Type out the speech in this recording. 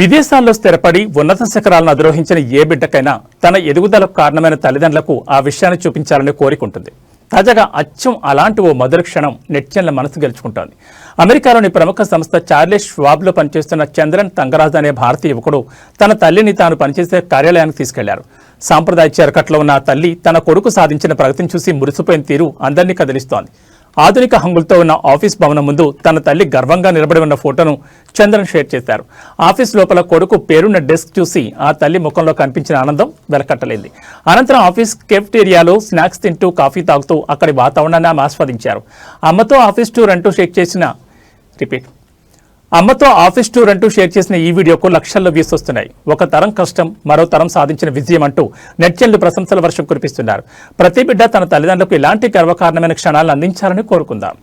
విదేశాల్లో స్థిరపడి ఉన్నత శిఖరాలను అధిరోహించిన ఏ బిడ్డకైనా తన ఎదుగుదలకు కారణమైన తల్లిదండ్రులకు ఆ విషయాన్ని చూపించాలని కోరికుంటుంది. తాజాగా అచ్చం అలాంటి ఓ మధుర క్షణం నెట్జన్ల మనసు గెలుచుకుంటోంది. అమెరికాలోని ప్రముఖ సంస్థ చార్లెస్ ష్వాబ్లో పనిచేస్తున్న చంద్రన్ తంగరాజ్ అనే భారతీయ యువకుడు తన తల్లిని తాను పనిచేసే కార్యాలయానికి తీసుకెళ్ళారు. సాంప్రదాయ చీరకట్లో ఉన్న తల్లి తన కొడుకు సాధించిన ప్రగతిని చూసి మురిసిపోయిన తీరు అందరినీ కదిలిస్తోంది. ఆధునిక హంగులతో ఉన్న ఆఫీస్ భవనం ముందు తన తల్లి గర్వంగా నిలబడి ఉన్న ఫోటోను చంద్రన్ షేర్ చేశారు. ఆఫీస్ లోపల కొడుకు పేరున్న డెస్క్ చూసి ఆ తల్లి ముఖంలో కనిపించిన ఆనందం వెలకట్టలేదు. అనంతరం ఆఫీస్ కెఫ్టేరియాలో స్నాక్స్ తింటూ కాఫీ తాగుతూ అక్కడి వాతావరణాన్ని ఆమె ఆస్వాదించారు. అమ్మతో ఆఫీస్ టూర్ అంటూ షేక్ చేసిన రిపీట్. అమ్మతో ఆఫీస్ టూర్ అంటూ షేర్ చేసిన ఈ వీడియోకు లక్షల్లో వ్యూస్ వస్తున్నాయి. ఒక తరం కష్టం మరో తరం సాధించిన విజయం అంటూ నెట్జన్లు ప్రశంసల వర్షం కురిపిస్తున్నారు. ప్రతి బిడ్డ తన తల్లిదండ్రులకు ఇలాంటి గర్వకారణమైన క్షణాలను అందించాలని కోరుకుందాం.